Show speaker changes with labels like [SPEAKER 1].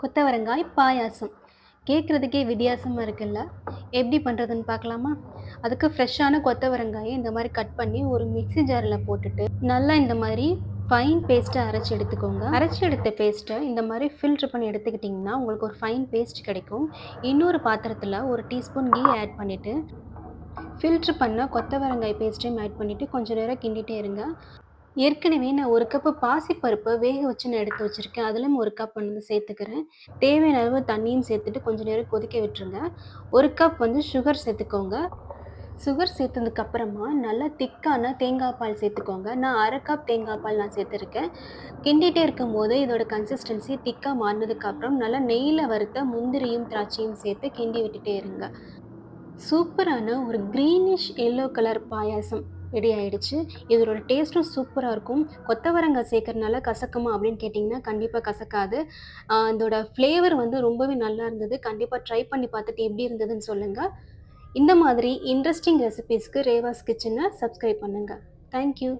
[SPEAKER 1] கொத்தவரங்காய் பாயாசம். கேட்குறதுக்கே வித்தியாசமாக இருக்குல்ல? எப்படி பண்ணுறதுன்னு பார்க்கலாமா? அதுக்கு ஃப்ரெஷ்ஷான கொத்தவரங்காயை இந்த மாதிரி கட் பண்ணி ஒரு மிக்ஸி ஜாரில் போட்டுட்டு நல்லா இந்த மாதிரி ஃபைன் பேஸ்ட்டை அரைச்சி எடுத்துக்கோங்க. அரைச்சி எடுத்த பேஸ்ட்டை இந்த மாதிரி ஃபில்ட்ரு பண்ணி எடுத்துக்கிட்டிங்கன்னா உங்களுக்கு ஒரு ஃபைன் பேஸ்ட் கிடைக்கும். இன்னொரு பாத்திரத்தில் ஒரு டீஸ்பூன் கீ ஆட் பண்ணிவிட்டு ஃபில்ட்ரு பண்ண கொத்தவரங்காய் பேஸ்ட்டையும் ஆட் பண்ணிவிட்டு கொஞ்சம் நேரம் கிண்டிகிட்டே இருங்க. ஏற்கனவே நான் ஒரு கப்பு பாசிப்பருப்பை வேக வச்சு நான் எடுத்து வச்சுருக்கேன். அதிலும் ஒரு கப் வந்து சேர்த்துக்கிறேன். தேவையான அளவு தண்ணியும் சேர்த்துட்டு கொஞ்சம் நேரம் கொதிக்க விட்டுருங்க. ஒரு கப் வந்து சுகர் சேர்த்துக்கோங்க. சுகர் சேர்த்ததுக்கு அப்புறமா நல்லா திக்கான தேங்காய் பால் சேர்த்துக்கோங்க. நான் அரை கப் தேங்காய் பால் நான் சேர்த்துருக்கேன். கிண்டிகிட்டே இருக்கும்போது இதோட கன்சிஸ்டன்சி திக்காக மாறினதுக்கப்புறம் நல்லா நெய்யில் வறுத்த முந்திரியும் திராட்சையும் சேர்த்து கிண்டி விட்டுட்டே இருங்க. சூப்பரான ஒரு greenish yellow colour payasam. Ready ஆயிடுச்சு இதோட டேஸ்ட்டும் சூப்பராக இருக்கும். கொத்தவரங்காய் சேர்க்கறனால கசக்குமா அப்படின்னு கேட்டிங்கன்னா கண்டிப்பாக கசக்காது. இதோட ஃப்ளேவர் வந்து ரொம்பவே நல்லா இருந்தது. கண்டிப்பாக ட்ரை பண்ணி பார்த்துட்டு எப்படி இருந்ததுன்னு சொல்லுங்கள் இந்த மாதிரி இன்ட்ரெஸ்டிங் ரெசிபீஸ்க்கு ரேவாஸ் கிச்சனை சப்ஸ்கிரைப் பண்ணுங்கள் தேங்க்யூ